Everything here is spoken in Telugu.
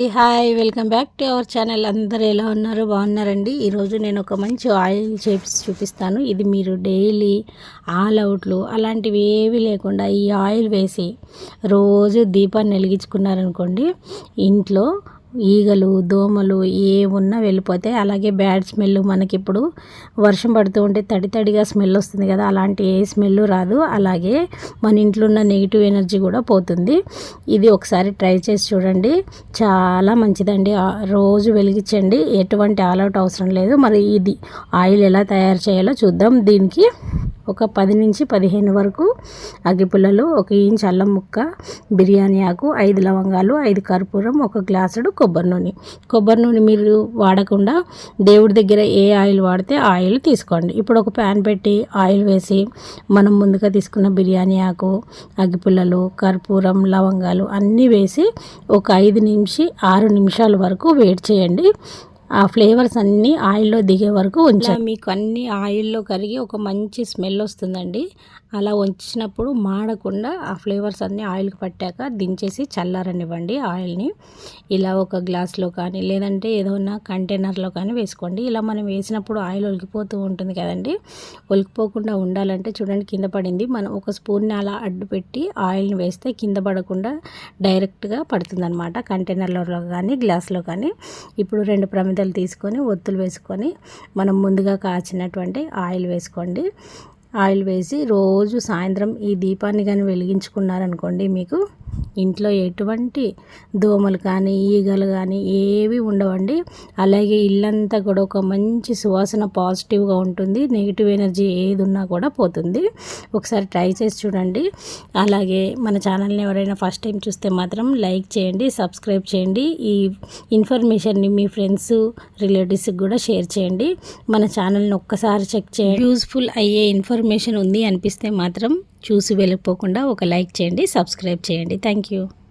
Hi welcome back to our channel అందరూ ఎలా ఉన్నారు? బాగున్నారండి. ఈరోజు నేను ఒక మంచి ఆయిల్ చేపి చూపిస్తాను. ఇది మీరు డైలీ ఆల్ అవుట్లు అలాంటివి ఏవి లేకుండా ఈ ఆయిల్ వేసి రోజు దీపాన్ని వెలిగించుకున్నారనుకోండి ఇంట్లో ఈగలు దోమలు ఏమున్నా వెళ్ళిపోతాయి అలాగే బ్యాడ్ స్మెల్ మనకి ఇప్పుడు వర్షం పడుతూ ఉంటే తడి తడిగా స్మెల్ వస్తుంది కదా అలాంటి ఏ స్మెల్ రాదు. అలాగే మన ఇంట్లో ఉన్న నెగిటివ్ ఎనర్జీ కూడా పోతుంది. ఇది ఒకసారి ట్రై చేసి చూడండి. చాలా మంచిదండి. రోజు వెలిగించండి. ఎటువంటి ఆల్అవుట్ అవసరం లేదు. మరి ఇది ఆయిల్ ఎలా తయారు చేయాలో చూద్దాం. దీనికి ఒక పది నుంచి పదిహేను వరకు అగ్గిపుల్లలు ఒక ఇంచ్ అల్లం ముక్క బిర్యానీ ఆకు ఐదు లవంగాలు ఐదు కర్పూరం ఒక గ్లాసుడు కొబ్బరి నూనె. కొబ్బరి నూనె మీరు వాడకుండా దేవుడి దగ్గర ఏ ఆయిల్ వాడితే ఆయిల్ తీసుకోండి. ఇప్పుడు ఒక ప్యాన్ పెట్టి ఆయిల్ వేసి మనం ముందుగా తీసుకున్న బిర్యానీ ఆకు అగ్గిపుల్లలు కర్పూరం లవంగాలు అన్నీ వేసి ఒక ఐదు నుంచి ఆరు నిమిషాల వరకు వేడి చేయండి. ఆ ఫ్లేవర్స్ అన్నీ ఆయిల్లో దిగే వరకు ఉంచాలి. మీకు అన్ని ఆయిల్లో కరిగి ఒక మంచి స్మెల్ వస్తుందండి. అలా ఉంచినప్పుడు మాడకుండా ఆ ఫ్లేవర్స్ అన్నీ ఆయిల్కి పట్టాక దించేసి చల్లారనివ్వండి ఆయిల్ని. ఇలా ఒక గ్లాస్లో కానీ లేదంటే ఏదైనా కంటైనర్లో కానీ వేసుకోండి. ఇలా మనం వేసినప్పుడు ఆయిల్ ఒలికిపోతూ ఉంటుంది కదండి. ఒలికిపోకుండా ఉండాలంటే చూడండి కింద పడింది. మనం ఒక స్పూన్ని అలా అడ్డు పెట్టి ఆయిల్ని వేస్తే కింద పడకుండా డైరెక్ట్గా పడుతుంది అనమాట కంటైనర్లో కానీ గ్లాస్లో కానీ. ఇప్పుడు రెండు ప్రమిదలు తీసుకొని ఒత్తులు వేసుకొని మనం ముందుగా కాచినటువంటి ఆయిల్ వేసుకోండి. ఆయిల్ వేసి రోజు సాయంత్రం ఈ దీపాన్ని కానీ వెలిగించుకున్నారనుకోండి మీకు ఇంట్లో ఎటువంటి దోమలు కానీ ఈగలు కానీ ఏవి ఉండవండి. అలాగే ఇల్లంతా కూడా ఒక మంచి సువాసన పాజిటివ్గా ఉంటుంది. నెగిటివ్ ఎనర్జీ ఏది ఉన్నా కూడా పోతుంది. ఒకసారి ట్రై చేసి చూడండి. అలాగే మన ఛానల్ని ఎవరైనా ఫస్ట్ టైం చూస్తే మాత్రం లైక్ చేయండి సబ్స్క్రైబ్ చేయండి. ఈ ఇన్ఫర్మేషన్ని మీ ఫ్రెండ్స్ రిలేటివ్స్కి కూడా షేర్ చేయండి. మన ఛానల్ని ఒక్కసారి చెక్ చేయండి. యూస్ఫుల్ అయ్యే ఇన్ఫర్మేషన్ ఉంది అనిపిస్తే మాత్రం చూసి వెళ్ళిపోకుండా ఒక లైక్ చేయండి సబ్స్క్రైబ్ చేయండి. Thank Thank you.